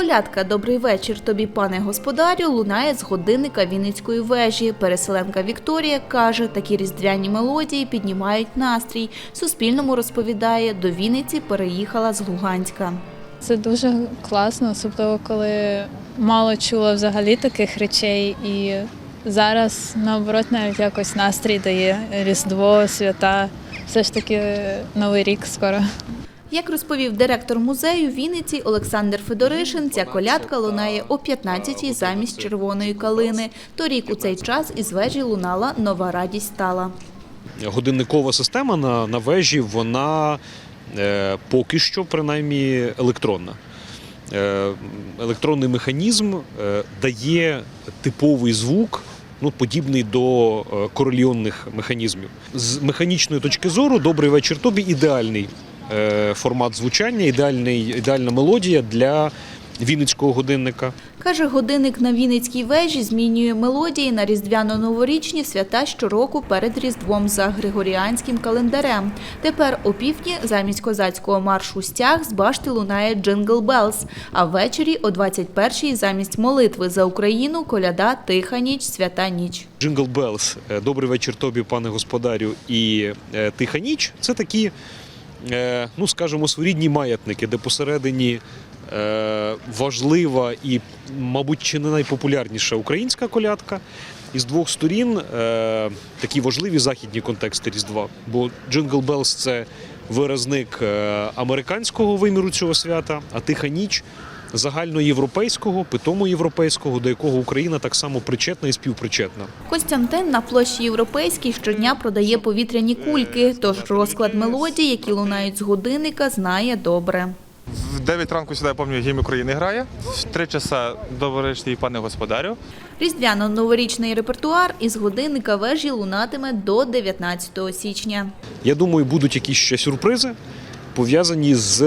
Колядка Добрий вечір тобі, пане господарю, лунає з годинника Вінницької вежі. Переселенка Вікторія каже, такі різдвяні мелодії піднімають настрій. Суспільному розповідає, до Вінниці переїхала з Луганська. Це дуже класно, особливо коли мало чула взагалі таких речей. І зараз, наоборот, навіть якось настрій дає Різдво, свята. Все ж таки Новий рік скоро. Як розповів директор музею Вінниці Олександр Федоришин, ця колядка лунає о 15-й замість червоної калини. Торік у цей час із вежі лунала нова радість стала. годинникова система на, на вежі, вона е, поки що принаймні електронна. Е, електронний механізм е, дає типовий звук. Ну, подібний до е, корольйонних механізмів. З механічної точки зору добрий вечір тобі ідеальний формат звучання, ідеальний, ідеальна мелодія для вінницького годинника. Каже, годинник на Вінницькій вежі змінює мелодії на різдвяно-новорічні свята щороку перед Різдвом за григоріанським календарем. Тепер о півдні замість козацького маршу стяг з башти лунає «Джингл Белс», а ввечері о 21-й замість молитви за Україну коляда «Тиха ніч, свята ніч». Джингл Белс, е, добрий вечір тобі, пане господарю, і е, тиха ніч це такі, е, ну скажімо, своєрідні маятники, де посередині е, важлива і, мабуть, чи не найпопулярніша українська колядка. І з двох сторін е, такі важливі західні контексти Різдва. Бо Джингл Белс це виразник е, американського виміру цього свята, а тиха ніч загальноєвропейського, питому європейського, до якого Україна так само причетна і співпричетна. Костянтин на площі Європейській щодня продає повітряні кульки, тож розклад мелодій, які лунають з годинника, знає добре. В 9 ранку сюди, я пам'ятаю, гімн України грає. В 3 часа доброчний пане господарю. Різдвяно-новорічний репертуар із годинника вежі лунатиме до 19 січня. Я думаю, будуть якісь ще сюрпризи пов'язані з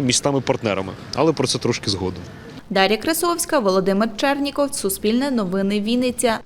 містами-партнерами, але про це трошки згодом. Дар'я Красовська, Володимир Черніков, Суспільне новини Вінниця.